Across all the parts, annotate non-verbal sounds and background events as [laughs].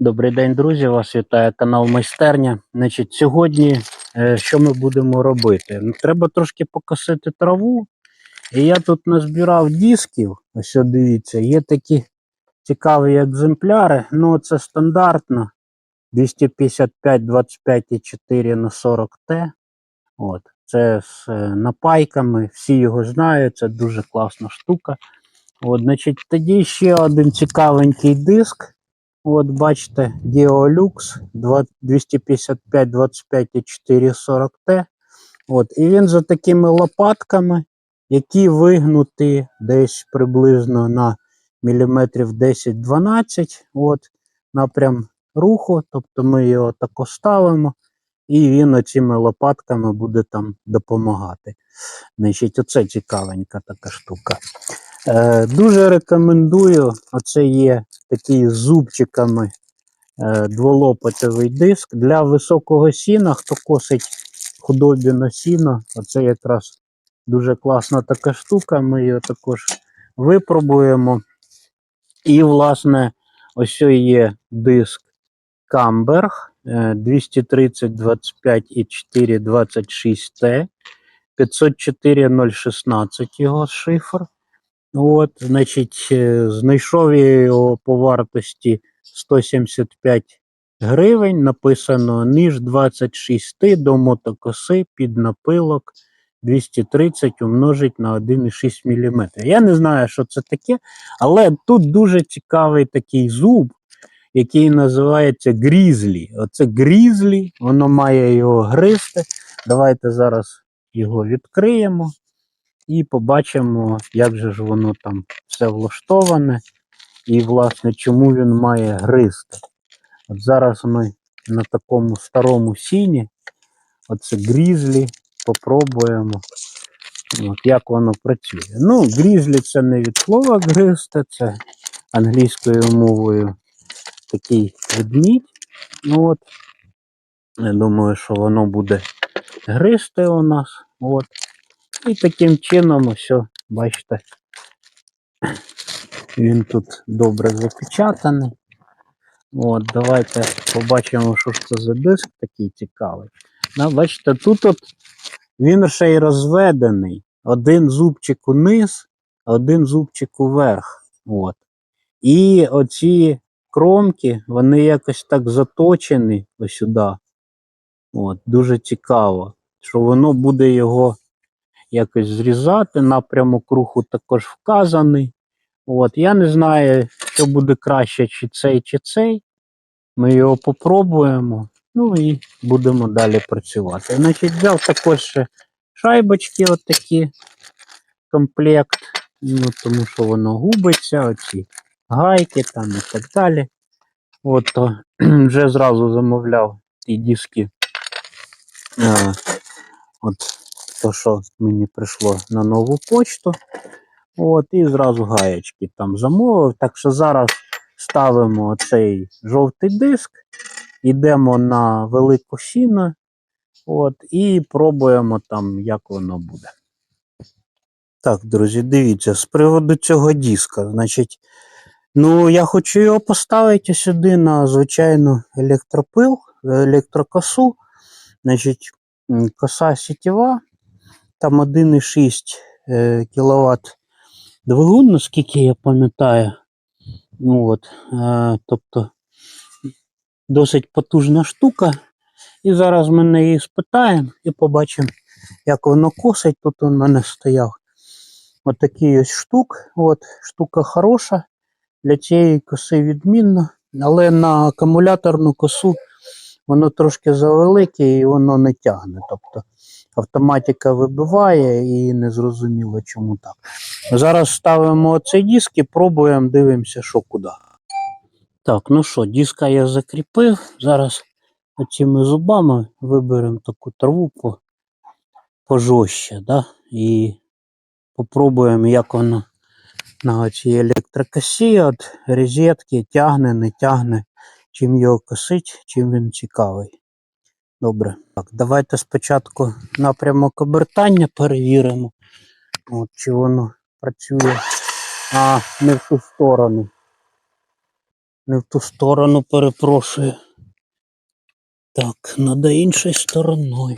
Добрий день, друзі! Вас вітає канал Майстерня. Значить, сьогодні е, що ми будемо робити? Ну, Треба трошки покосити траву. І я тут назбирав дисків. Ось дивіться, є такі цікаві екземпляри. Ну, це стандартно 255 25,4 на 40 Т. От. Це з е, напайками, всі його знають, це дуже класна штука. От, значить, тоді ще один цікавенький диск. От бачите, Geolux 255 25,4 40 Т. От, і він за такими лопатками, які вигнуті десь приблизно на міліметрів 10-12. От, напрям руху. Тобто ми його так ставимо, і він оціми лопатками буде там допомагати. Значить, оце цікавенька така штука. Е, Дуже рекомендую. Оце є такий з зубчиками е, дволопатовий диск для високого сіна. Хто косить худобі на сіно, оце якраз дуже класна така штука. Ми її також випробуємо. І, власне, ось є диск Камберг 230 25 і 4 26 Т. 504 016 його шифр. От, значить, е, знайшов його по вартості 175 гривень. Написано ніж 26 до мотокоси під напилок 230 умножить на 1,6 мм. Я не знаю, що це таке, але тут дуже цікавий такий зуб, який називається грізлі. Оце грізлі, воно має його гризти. Давайте зараз його відкриємо. І побачимо, як же ж воно там все влаштоване, і, власне, чому він має гристи. От зараз ми на такому старому сіні, оце грізлі, попробуємо, от, як воно працює. Ну, грізлі це не від слова гристи, це англійською мовою такий ведмідь. Ну, от, Я думаю, що воно буде гристи у нас. От. І таким чином, ось, бачите, він тут добре запечатаний. От, Давайте побачимо, що ж це за диск такий цікавий. Да, бачите, тут от він ще й розведений. Один зубчик униз, один зубчик уверх. От. І оці кромки, вони якось так заточені ось сюди. От, Дуже цікаво, що воно буде його якось зрізати. Напрямок руху також вказаний. От, Я не знаю, що буде краще, чи цей, чи цей. Ми його попробуємо. Ну і будемо далі працювати. Значить, взяв також ще шайбочки, отакі комплект. Ну, тому що воно губиться, оці гайки там і так далі. От, то, [clears throat] вже зразу замовляв ті диски. А, от то, що мені прийшло на нову почту. От, І зразу гаєчки там замовив. Так що зараз ставимо цей жовтий диск, йдемо на велику сіно от, і пробуємо там, як воно буде. Так, друзі, дивіться, з приводу цього диска, значить, ну, я хочу його поставити сюди на звичайну електропил, електрокосу. Значить, коса сітєва, там 1,6 кВт двигун, наскільки я пам'ятаю. Ну, от, е, Тобто досить потужна штука. І зараз ми неї спитаємо і побачимо, як воно косить. Тут у мене стояв отакий ось штук. От, Штука хороша, для цієї коси відмінно, але на акумуляторну косу воно трошки завелике і воно не тягне. Тобто автоматика вибиває і не зрозуміло, чому так. Зараз ставимо цей диск і пробуємо, дивимося, що куди. Так, ну що, диска я закріпив. Зараз оціми зубами виберемо таку траву по, пожорстче, да? і попробуємо, як воно на цій електрокосі от розетки тягне, не тягне, чим його косить, чим він цікавий. Добре. Так, давайте спочатку напрямок обертання перевіримо, от, чи воно працює, а не в ту сторону. Не в ту сторону перепрошую. Так, надо іншою стороною.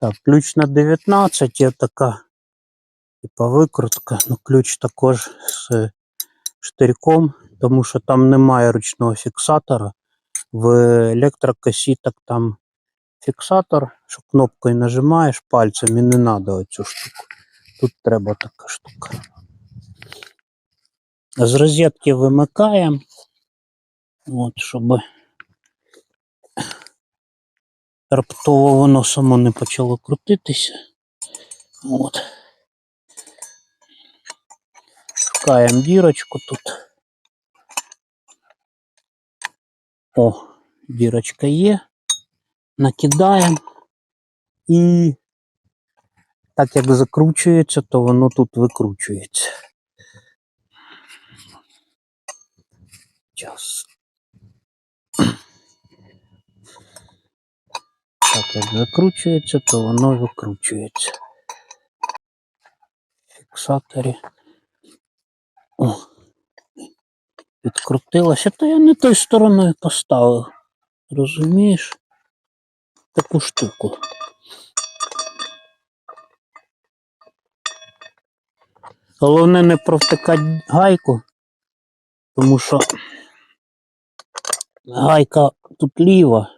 Так, ключ на 19 є така. Типа викрутка. Ну, ключ також з штирьком, тому що там немає ручного фіксатора. В електрокасі так там фіксатор, що кнопкою нажимаєш пальцем і не треба оцю штуку. Тут треба така штука. З розетки вимикаємо. От, щоб раптово воно само не почало крутитися. От. Шукаємо дірочку тут. О, дірочка є. Накидаємо. І так як закручується, то воно тут викручується. Час. Так як закручується, то воно викручується. Фіксаторі. Відкрутилося, то я не тою стороною поставив. Розумієш? Таку штуку. Головне не провтикати гайку, тому що гайка тут ліва.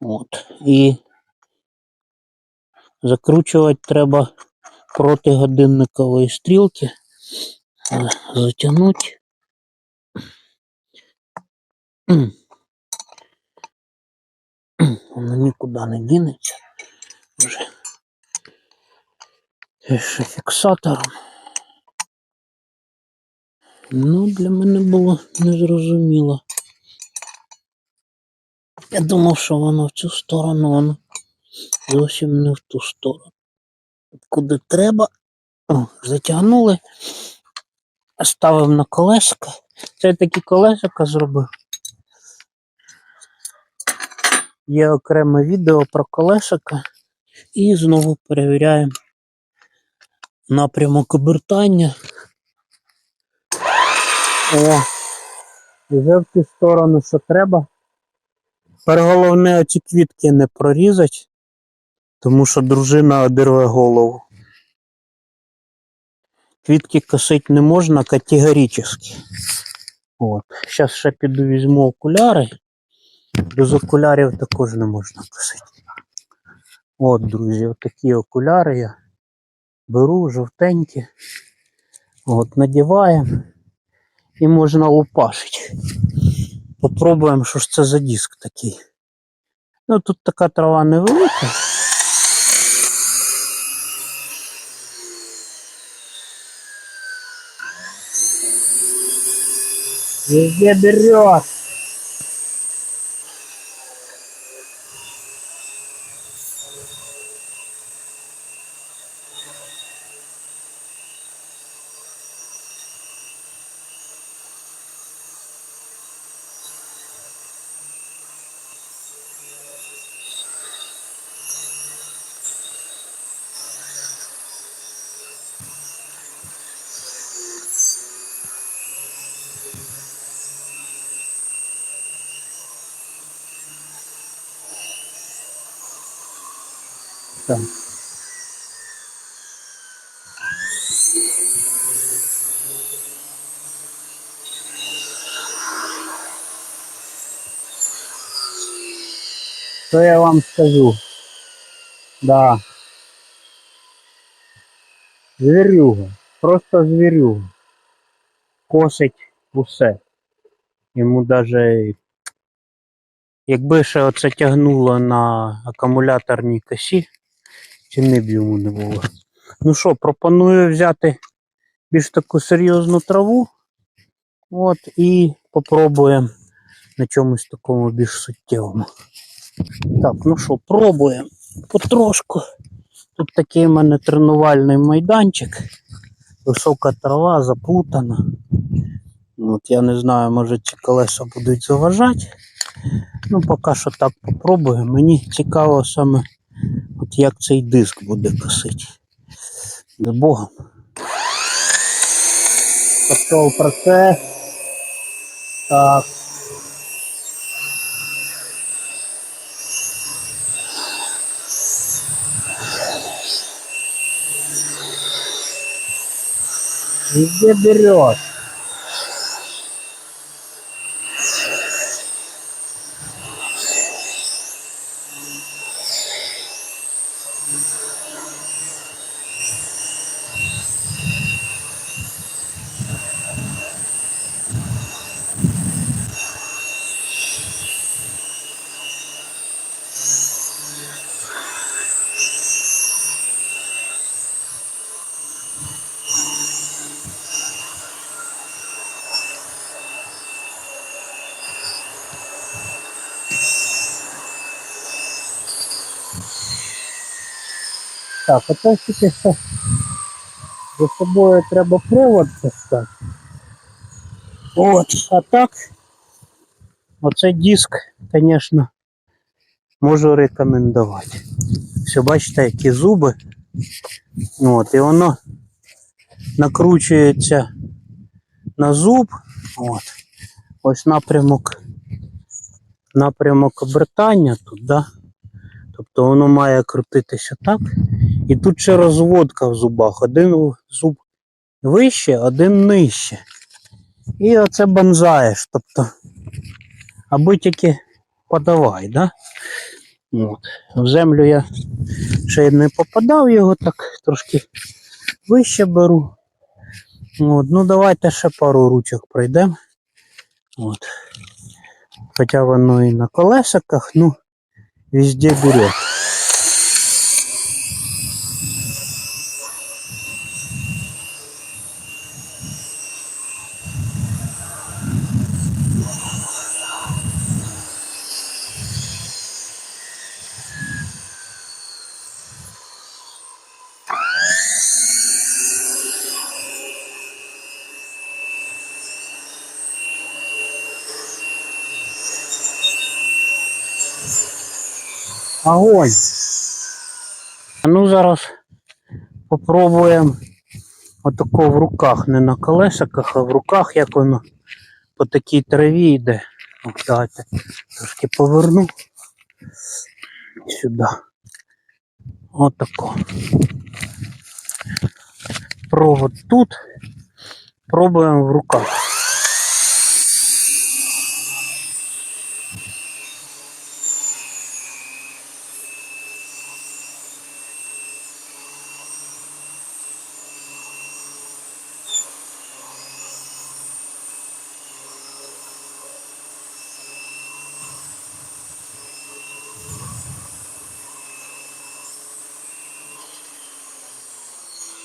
От. І закручувати треба проти годинникової стрілки. Е, Затягнути. Воно [clears throat] нікуди не дінеться. Вже. Ще фіксатором. Ну, для мене було незрозуміло. Я думав, що воно в цю сторону, воно зовсім не в ту сторону. Куди треба. О, затягнули. Ставив на колесика. Це такі колесика зробив. Є окреме відео про колесика. І знову перевіряємо напрямок обертання. О, вже в ту сторону, що треба. Тепер головне оці квітки не прорізати, тому що дружина одерве голову. Квітки косити не можна категорично. От. Зараз ще піду візьму окуляри. Без окулярів також не можна косити. От, друзі, отакі окуляри я беру жовтенькі. От, надіваємо і можна лупашити. Попробуємо, що ж це за диск такий. Ну, тут така трава невелика. Везде берет. Так. Що я вам скажу? Да. Звірюга. Просто звірюга. Косить усе. Йому даже якби ще оце тягнуло на акумуляторній косі, ціни б йому не було. [laughs] Ну що, пропоную взяти більш таку серйозну траву. От, і попробуємо на чомусь такому більш суттєвому. Так, ну що, пробуємо потрошку. Тут такий у мене тренувальний майданчик. Висока трава, заплутана. От я не знаю, може ці колеса будуть заважати. Ну, поки що так попробую. Мені цікаво саме, от як цей диск буде косити. З Богом. Пішов процес. Так. Везде берет. Так, а то тільки що за собою треба провод поставити. От, а так, оцей диск, звісно, можу рекомендувати. Все, бачите, які зуби. От, і воно накручується на зуб. От. Ось напрямок, напрямок обертання тут, да? Тобто воно має крутитися так. І тут ще розводка в зубах. Один зуб вище, один нижче. І оце банзаєш. Тобто, аби тільки подавай, да? От. В землю я ще не попадав його, так трошки вище беру. От. Ну давайте ще пару ручок пройдемо. Хоча воно і на колесиках, ну, везде берет. Огонь. А ну зараз попробуємо отако в руках, не на колесиках, а в руках, як воно по такій траві йде. От давайте трошки поверну сюди. Отако. Провод тут. Пробуємо в руках.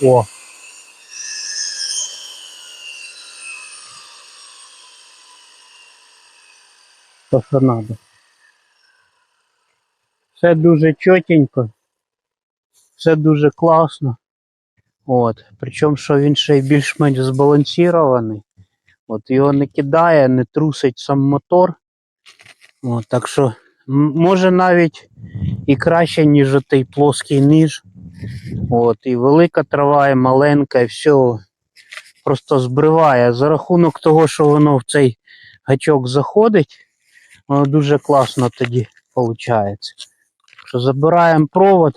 О. То, що надо. Все дуже чотенько. Все дуже класно. От. Причому, що він ще й більш-менш збалансований. От його не кидає, не трусить сам мотор. От, так що може навіть і краще, ніж отий плоский ніж. От, і велика трава, і маленька, і все просто збриває. За рахунок того, що воно в цей гачок заходить, воно дуже класно тоді виходить. Що забираємо провод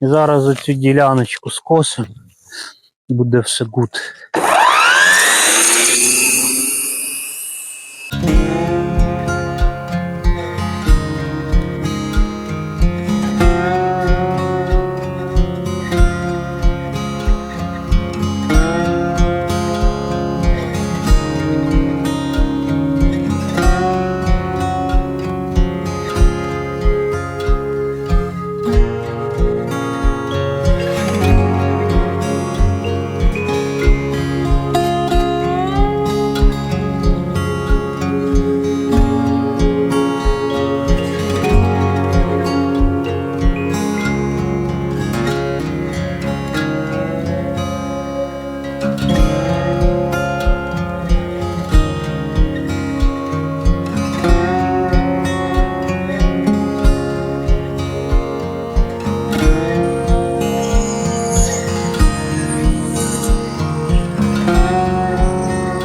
і зараз оцю діляночку скосимо. Буде все гуд.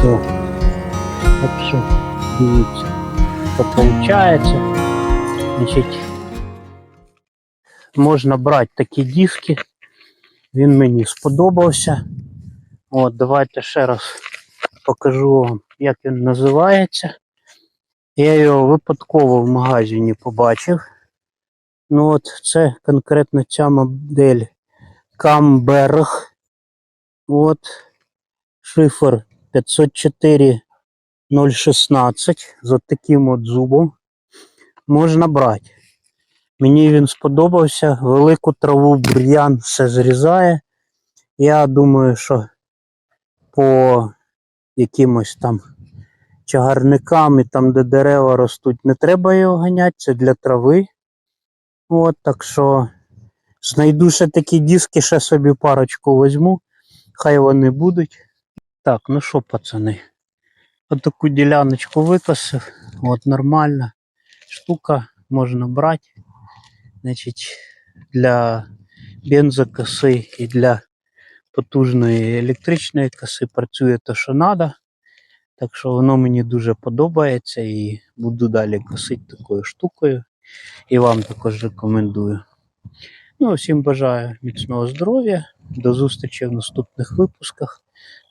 все. Так що, дивіться, що виходить. Значить, можна брати такі диски. Він мені сподобався. От, Давайте ще раз покажу вам, як він називається. Я його випадково в магазині побачив. Ну от Це конкретно ця модель Камберг. От, шифр 504 016 з от таким от зубом. Можна брати. Мені він сподобався. Велику траву бур'ян все зрізає. Я думаю, що по якимось там чагарникам і там, де дерева ростуть, не треба його ганяти, це для трави. От, так що знайду ще такі диски, ще собі парочку візьму. Хай вони будуть. Так, ну що, пацани, отаку діляночку викосив. От нормальна штука, можна брати. Значить, для бензокоси і для потужної електричної коси працює те, що треба. Так що воно мені дуже подобається і буду далі косити такою штукою. І вам також рекомендую. Ну, всім бажаю міцного здоров'я. До зустрічі в наступних випусках.